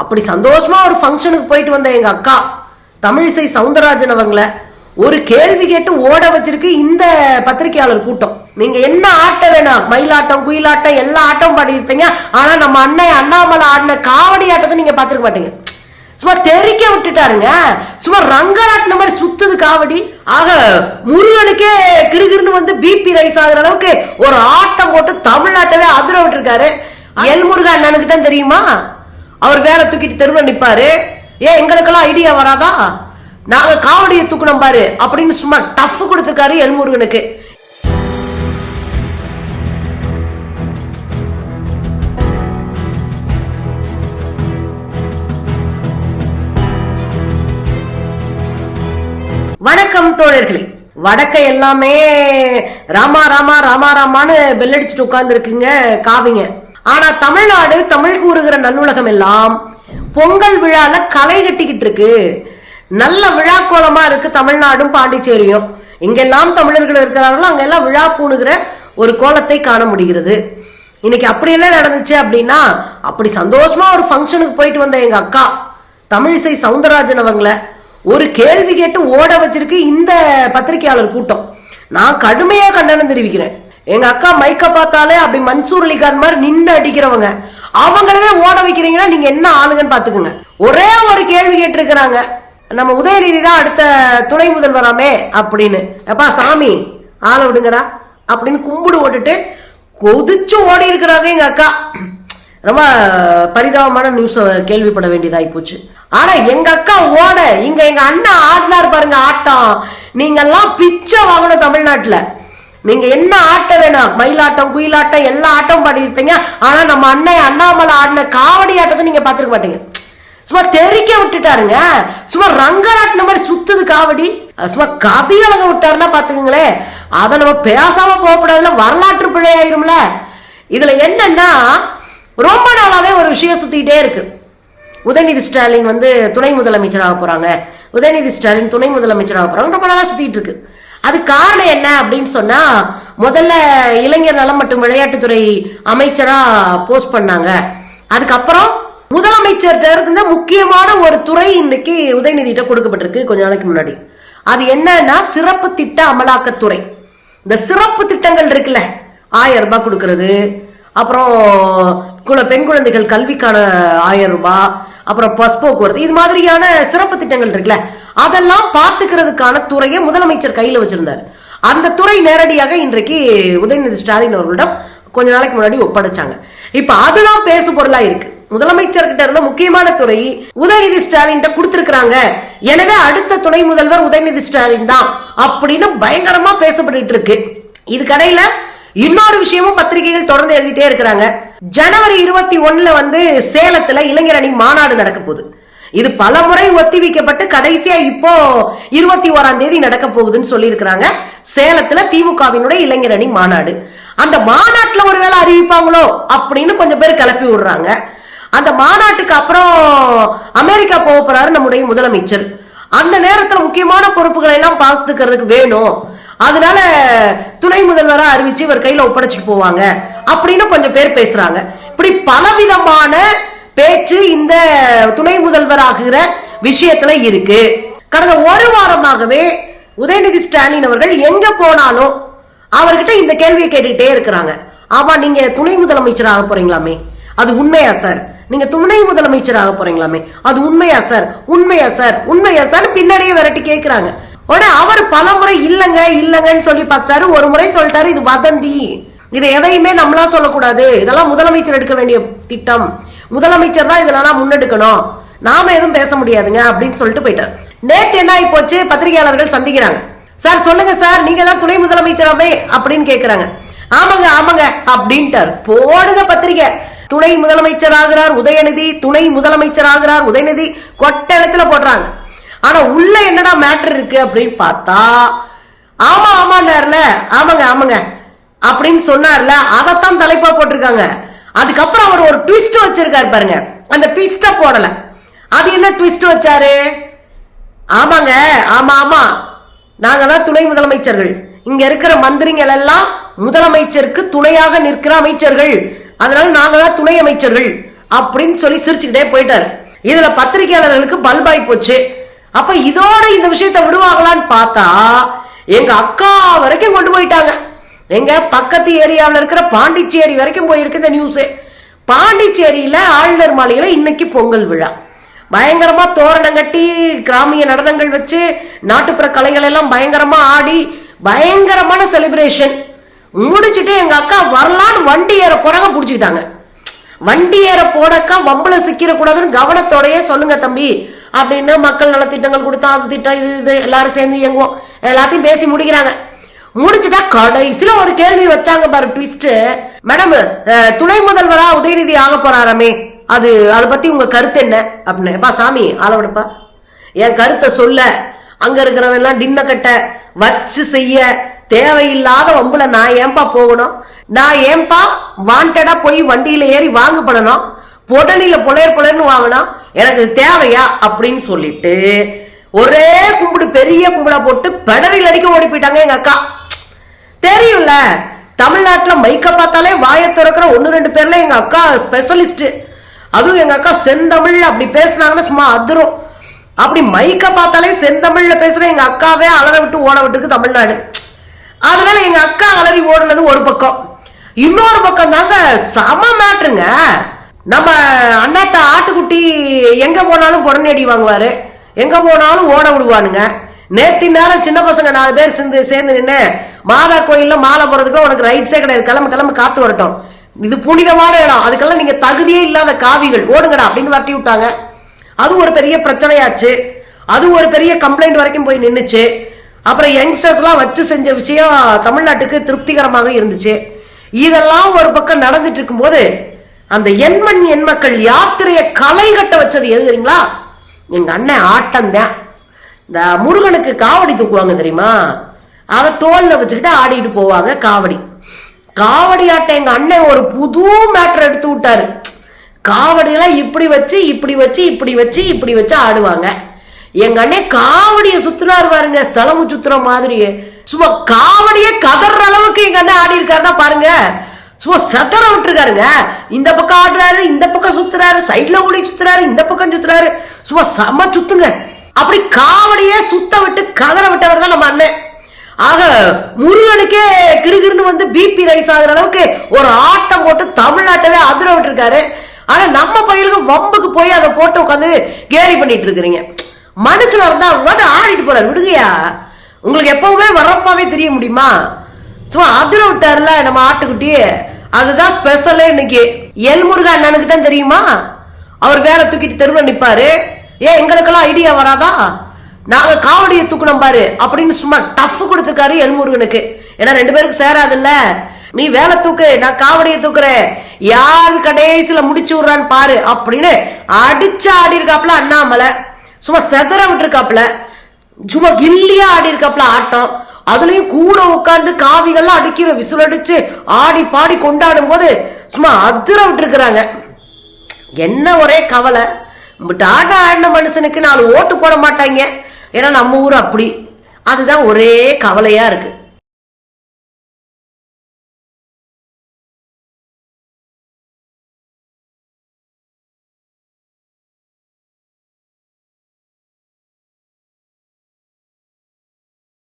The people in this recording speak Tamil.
அப்படி சந்தோஷமாக ஒரு ஃபங்க்ஷனுக்கு போயிட்டு வந்த எங்கள் அக்கா தமிழிசை சவுந்தரராஜன் அவங்கள ஒரு கேள்வி கேட்டு ஓட வச்சிருக்கு இந்த பத்திரிகையாளர் கூட்டம். நீங்க என்ன ஆட்டம் வேணாம்? மயிலாட்டம் குயிலாட்டம் எல்லா ஆட்டம் பாடியிருப்பீங்க. ஆனா நம்ம அண்ணன் அண்ணாமலை ஆடின காவடி ஆட்டத்தை நீங்க பார்த்திருக்க மாட்டீங்க. சும்மா தெறிக்க விட்டுட்டாருங்க. சும்மா ரங்கராட்டின மாதிரி சுத்துது காவடி. ஆக முருகனுக்கே கிருகிருன்னு வந்து பிபி ரைஸ் ஆகுற அளவுக்கு ஒரு ஆட்டம் போட்டு தமிழ்நாட்டவே அதிர விட்டுருக்காரு. எல் முருகன் அண்ணனுக்கு தான் தெரியுமா? அவர் வேலை தூக்கிட்டு தெருவில் நிற்பாரு ஏன் எங்களுக்கெல்லாம் ஐடியா வராதா? நாங்க காவடியை தூக்கணும் பாரு அப்படின்னு சும்மா டஃப் கொடுத்துருக்காரு எல்முருகனுக்கு. வணக்கம் தோழர்களே. வடக்க எல்லாமே ராமா ராமா ராமா ராமான்னு பெல் அடிச்சுட்டு உட்கார்ந்துருக்குங்க காவிங்க. ஆனா தமிழ்நாடு தமிழ் கூறுகிற நல்லுலகம் எல்லாம் பொங்கல் விழால களை கட்டிக்கிட்டு இருக்கு. நல்ல விழா கோலமா இருக்கு தமிழ்நாடும் பாண்டிச்சேரியும். எங்கெல்லாம் தமிழர்கள் இருக்கிறார்களோ அங்கெல்லாம் விழா பூணுகிற ஒரு கோலத்தை காண முடிகிறது. இன்னைக்கு அப்படி என்ன நடந்துச்சு அப்படின்னா அப்படி சந்தோஷமா ஒரு ஃபங்க்ஷனுக்கு போயிட்டு வந்த எங்க அக்கா தமிழிசை சவுந்தரராஜன் அவங்கள ஒரு கேள்வி கேட்டு ஓட வச்சிருக்கு இந்த பத்திரிகையாளர் கூட்டம். நான் கடுமையா கண்டனம் தெரிவிக்கிறேன். எங்க அக்கா மைக்க பார்த்தாலே அப்படி மன்சூர் அலிகான் மாதிரி நின்று அடிக்கிறவங்க. அவங்களவே ஓட வைக்கிறீங்கன்னா நீங்க என்ன ஆளுங்கன்னு பாத்துக்கோங்க ஒரே ஒரு கேள்வி கேட்டிருக்கிறாங்க. நம்ம உதயநிதி தான் அடுத்த துணை முதல்வராமே அப்படின்னு. அப்பா சாமி ஆள விடுங்கடா அப்படின்னு கும்பிடு ஓட்டுட்டு கொதிச்சு ஓடி இருக்கிறாங்க எங்க அக்கா. ரொம்ப பரிதாபமான நியூஸ் கேள்விப்பட வேண்டியதாகி போச்சு. ஆனா எங்க அக்கா ஓட இங்க எங்க அண்ணா ஆடினார் பாருங்க ஆட்டம். நீங்கெல்லாம் பிச்சை வாங்கணும் தமிழ்நாட்டுல. நீங்க என்ன ஆட்ட வேணாம்? மயிலாட்டம் குயிலாட்டம் எல்லா ஆட்டம் பாடியிருப்பீங்க. ஆனா நம்ம அண்ணன் அண்ணாமலை ஆடின காவடி ஆட்டத்தை நீங்க பார்த்திருக்க மாட்டீங்க. சும்மா தெறிக்க விட்டுட்டாருங்க. சும்மா ரங்கராட்டின மாதிரி சுத்துது காவடி. சும்மா கதியலங்க விட்டாருன்னா பாத்துக்கங்களேன் அதை நம்ம பேசாம போகக்கூடாதுல வரலாற்று பிழை ஆயிரும்ல இதுல என்னன்னா ரொம்ப நாளாவே ஒரு விஷயம் சுத்திக்கிட்டே இருக்கு. உதயநிதி ஸ்டாலின் வந்து துணை முதலமைச்சராக போறாங்க. உதயநிதி ஸ்டாலின் துணை முதலமைச்சராக போறாங்க. ரொம்ப நாளா சுத்திட்டு இருக்கு. அது காரணம் என்ன அப்படின்னு சொன்னா முதல்ல இளைஞர் நலம் மற்றும் விளையாட்டுத்துறை அமைச்சரா போஸ்ட் பண்ணாங்க. அதுக்கப்புறம் முதலமைச்சர்கிட்ட இருந்த முக்கியமான ஒரு துறை இன்னைக்கு உதயநிதிட்ட கொடுக்கப்பட்டிருக்கு கொஞ்ச நாளைக்கு முன்னாடி. அது என்னன்னா சிறப்பு திட்ட அமலாக்கத்துறை. இந்த சிறப்பு திட்டங்கள் இருக்குல்ல ஆயிரம் ரூபாய் கொடுக்கறது அப்புறம் குல பெண் குழந்தைகள் கல்விக்கான ஆயிரம் ரூபாய் அப்புறம் பஸ் போக்குவரத்து இது மாதிரியான சிறப்பு திட்டங்கள் இருக்குல்ல அதெல்லாம் பார்த்துக்கிறதுக்கான துறையை முதலமைச்சர் கையில் வச்சிருந்தார். அந்த துறை நேரடியாக இன்றைக்கு உதயநிதி ஸ்டாலின் அவர்களிடம் கொஞ்ச நாளைக்கு முன்னாடி ஒப்படைச்சாங்க. இப்போ அதுதான் பேசு பொருளா இருக்கு. முதலமைச்சர் கிட்ட இருந்த முக்கியமான துறை உதயநிதி ஸ்டாலின் கொடுத்திருக்கிறாங்க. எனவே அடுத்த துணை முதல்வர் உதயநிதி ஸ்டாலின் தான் அப்படின்னு பயங்கரமா பேசப்பட்டு இருக்கு. இது கடையில இன்னொரு விஷயமும் பத்திரிகைகள் தொடர்ந்து எழுதிட்டே இருக்கிறாங்க. ஜனவரி இருபத்தி ஒண்ணுல வந்து சேலத்துல இளைஞர் அணி மாநாடு நடக்க போகுது. இது பல முறை ஒத்தி வைக்கப்பட்டு கடைசியா இப்போ இருபத்தி ஓராம் தேதி நடக்க போகுதுன்னு சொல்லியிருக்கிறாங்க. சேலத்துல திமுகவினுடைய இளைஞர் அணி மாநாடு. அந்த மாநாட்டுல ஒருவேளை அறிவிப்பாங்களோ அப்படின்னு கொஞ்சம் பேர் கிளப்பி விடுறாங்க. அந்த மாநாட்டுக்கு அப்புறம் அமெரிக்கா போக போறாரு நம்முடைய முதலமைச்சர். அந்த நேரத்துல முக்கியமான பொறுப்புகளை எல்லாம் பார்த்துக்கிறதுக்கு வேணும். அதனால துணை முதல்வரா அறிவிச்சு இவர் கையில ஒப்படைச்சிட்டு போவாங்க அப்படின்னு கொஞ்சம் பேர் பேசுறாங்க. இப்படி பலவிதமான பேச்சு இந்த துணை முதல்வர் ஆகுகிற விஷயத்துல இருக்கு. கடந்த ஒரு வாரமாகவே உதயநிதி ஸ்டாலின் அவர்கள் எங்க போனாலும் அவர்கிட்ட இந்த கேள்வியை கேட்டுக்கிட்டே இருக்கிறாங்க. ஆமா நீங்க துணை முதலமைச்சர் ஆக போறீங்களாமே. அது உண்மையா சார்? நீங்க துணை முதலமைச்சர் ஆக போறீங்களாமே. அது உண்மையா சார்? உண்மையா சார்? உண்மையா சார் பின்னாடியே விரட்டி கேட்கிறாங்க உடனே அவர் பல முறை இல்லைங்க இல்லைங்கன்னு சொல்லி பார்த்தாரு ஒரு முறை சொல்லிட்டாரு இது வதந்தி. இதை எதையுமே நம்மளா சொல்லக்கூடாது. இதெல்லாம் முதலமைச்சர் எடுக்க வேண்டிய திட்டம். முதலமைச்சர் தான் இதெல்லாம் முன்னெடுக்கணும். நாம எதுவும் பேச முடியாதுங்க அப்படின்னு சொல்லிட்டு போயிட்டார். நேத்து என்ன ஆகி போச்சு? பத்திரிகையாளர்கள் சந்திக்கிறாங்க. சார் சொல்லுங்க சார் நீங்க தான் துணை முதலமைச்சராவே அப்படின்னு கேட்கிறாங்க ஆமாங்க ஆமாங்க அப்படின்ட்டார். போடுங்க பத்திரிகை. துணை முதலமைச்சர் ஆகிறார் உதயநிதி துணை முதலமைச்சர் ஆகிறார் உதயநிதி கொட்ட இடத்துல போடுறாங்க. ஆனா உள்ள என்னடா மேட்டர் இருக்கு அப்படின்னு பார்த்தா ஆமா ஆமாண்டார்ல ஆமாங்க ஆமாங்க. அப்படின்னு சொன்னார்ல. அதைத்தான் தலைப்பா போட்டிருக்காங்க. அதுக்கப்புறம் அவர் ஒரு ட்விஸ்ட் வச்சிருக்காரு பாருங்க. அந்த ட்விஸ்ட போடல. அது என்ன ட்விஸ்ட் வச்சாரு? ஆமாங்க ஆமா ஆமா. நாங்க தான் துணை முதலமைச்சர்கள். இங்க இருக்கிற மந்திரிகள் எல்லாம் முதலமைச்சருக்கு துணையாக நிற்கிற அமைச்சர்கள். அதனால நாங்க தான் துணை அமைச்சர்கள் அப்படின்னு சொல்லி சிரிச்சுக்கிட்டே போயிட்டாரு. இதுல பத்திரிகையாளர்களுக்கு பல்பாய் போச்சு. அப்ப இதோட இந்த விஷயத்தை விடுவாங்களான்னு பார்த்தா எங்க அக்கா வரைக்கும் கொண்டு போயிட்டாங்க. எங்க பக்கத்து ஏரியாவில் இருக்கிற பாண்டிச்சேரி வரைக்கும் போயிருக்கு இந்த நியூஸு பாண்டிச்சேரியில் ஆளுநர் மாளிகையில் இன்னைக்கு பொங்கல் விழா. பயங்கரமா தோரணம் கட்டி கிராமிய நடனங்கள் வச்சு நாட்டுப்புற கலைகள் எல்லாம் பயங்கரமா ஆடி பயங்கரமான செலிப்ரேஷன் முடிச்சுட்டு எங்க அக்கா வரலான்னு வண்டி ஏற போறாங்க பிடிச்சிக்கிட்டாங்க. வண்டி ஏற போடக்கா வம்பள சிக்கிடக்கூடாதுன்னு கவனத்தோடையே கவனத்தோடயே சொல்லுங்க தம்பி அப்படின்னு மக்கள் நலத்திட்டங்கள் கொடுத்தா அது திட்டம் இது இது எல்லாரும் சேர்ந்து இயங்குவோம். எல்லாத்தையும் பேசி முடிக்கிறாங்க. முடிச்சுட்டா கடைசியில ஒரு கேள்வி வச்சாங்க பாரு ட்விஸ்ட் மேடம் துணை முதல்வரா உதயநிதி ஆக போறாராமே? அது அதை பத்தி உங்க கருத்து என்ன? அப்படின்னு. "எப்பா சாமி ஆளவிடுப்பா என் கருத்தை சொல்ல. அங்க இருக்கிறவெல்லாம் டின்ன கட்ட வச்சு செய்ய. தேவையில்லாத வம்புல நான் ஏன்பா போகணும்? நான் ஏன்பா வாண்டடா போய் வண்டியில ஏறி வாங்க பண்ணணும் பொடலில பொலையர் பொலையர்னு வாங்கினா எனக்கு தேவையா? அப்படின்னு சொல்லிட்டு ஒரே கும்பிடு பெரிய கும்பிடா போட்டு பெடரில் அடிக்க ஓடி போயிட்டாங்க எங்க அக்கா. தெரியும்ல. தமிழ்நாட்டில் மைக்கை பார்த்தாலே வாயை திறக்கிற ஒன்று ரெண்டு பேர்ல எங்கள் அக்கா ஸ்பெஷலிஸ்ட்டு அதுவும் எங்கள் அக்கா செந்தமிழில் அப்படி பேசுனாங்கன்னா சும்மா அதிரும். அப்படி மைக்கை பார்த்தாலே செந்தமிழில் பேசுகிற எங்கள் அக்காவே அலற விட்டு ஓட விட்டுருக்கு தமிழ்நாடு. அதனால எங்கள் அக்கா அலறி ஓடுனது ஒரு பக்கம். இன்னொரு பக்கம் தாங்க சம மேட்ருங்க நம்ம அண்ணாத்த ஆட்டுக்குட்டி எங்கே போனாலும் புடனடி வாங்குவார். எங்கே போனாலும் ஓட விடுவானுங்க. நேத்தி நேரம் சின்ன பசங்க நாலு பேர் சேர்ந்து சேர்ந்து நின்று மாதா கோயில்ல மாலை போறதுக்கு உனக்கு ரைட்ஸே கிடையாது. கிளம்ப கிளம்ப காத்து வரட்டும். இது புனிதமான இடம். அதுக்கெல்லாம் நீங்கள் தகுதியே இல்லாத காவிகள். ஓடுங்கடா அப்படின்னு வரட்டி விட்டாங்க. அது ஒரு பெரிய பிரச்சனையாச்சு. அது ஒரு பெரிய கம்ப்ளைண்ட் வரைக்கும் போய் நின்றுச்சு அப்புறம் யங்ஸ்டர்ஸ்லாம் வச்சு செஞ்ச விஷயம் தமிழ்நாட்டுக்கு திருப்திகரமாக இருந்துச்சு. இதெல்லாம் ஒரு பக்கம் நடந்துட்டு இருக்கும்போது அந்த எண்மண் எண் மக்கள் யாத்திரையை களை கட்ட வச்சது எது தெரியுங்களா? எங்கள் அண்ணன் ஆட்டம்தான் இந்த முருகனுக்கு காவடி தூக்குவாங்க தெரியுமா? அதை தோல்ல வச்சுக்கிட்டு ஆடிட்டு போவாங்க. காவடி. காவடி ஆட்ட எங்க அண்ணன் ஒரு புது மேட்டர் எடுத்து விட்டாரு. காவடியெல்லாம் இப்படி வச்சு இப்படி வச்சு இப்படி வச்சு இப்படி வச்சு ஆடுவாங்க. எங்க அண்ணன் காவடியை சுத்துறாரு பாருங்க. ஸ்தலமு சுத்துற மாதிரி சும்மா காவடியே கதற அளவுக்கு எங்க அண்ணன் ஆடி இருக்காருன்னா பாருங்க. சும்மா செதற விட்டுருக்காருங்க. இந்த பக்கம் ஆடுறாரு இந்த பக்கம் சுத்துறாரு சைட்ல ஓடி சுத்துறாரு இந்த பக்கம் சுத்துறாரு. சும்மா செம சுத்துங்க. அப்படி காவடியே சுத்த விட்டு கதற விட்டவர் தான் நம்ம அண்ணன். ஆக முருகனுக்கே கிருகிருன்னு வந்து பிபி ரைஸ் ஆகுற அளவுக்கு ஒரு ஆட்டம் போட்டு தமிழ்நாட்டவே அதிர விட்டுருக்காரு. ஆனா நம்ம பையனுக்கு வம்புக்கு போய் அதை போட்டு உட்காந்து கேலி பண்ணிட்டு இருக்கிறீங்க. மனசுல இருந்தா வாட்டு ஆடிட்டு போறாரு. விடுங்கயா உங்களுக்கு எப்பவுமே வரப்பாவே தெரிய முடியுமா? சும்மா அதிர விட்டாருல நம்ம ஆட்டுக்குட்டி. அதுதான் ஸ்பெஷலே இன்னைக்கு. எல் முருகா அண்ணனுக்கு தான் தெரியுமா? அவர் வேலை தூக்கிட்டு தெருவில் நிற்பாரு ஏன் எங்களுக்கெல்லாம் ஐடியா வராதா? நாங்க காவடியை தூக்கணும் பாரு அப்படின்னு சும்மா டஃப் கொடுத்துருக்காரு எல்முருகனுக்கு. ஏன்னா ரெண்டு பேருக்கு சேராதுல்ல? நீ வேலை தூக்கு நான் காவடியை தூக்குறேன். யார் கடைசியில முடிச்சு விடுறான்னு பாரு அப்படின்னு அடிச்சு ஆடி இருக்காப்ல அண்ணாமலை. சும்மா செதற விட்டுருக்காப்ல சும்மா கில்லியா ஆடி இருக்காப்ல ஆட்டம். அதுலயும் கூட உட்கார்ந்து காவிகள்லாம் அடிக்கிற விசில் அடிச்சு ஆடி பாடி கொண்டாடும் போது சும்மா அதிர விட்டுருக்குறாங்க. என்ன ஒரே கவலை. பட் ஆடின மனுஷனுக்கு நாலு ஓட்டு போட மாட்டாங்க. ஏன்னா நம்ம ஊர் அப்படி. அதுதான் ஒரே கவலையாக இருக்குது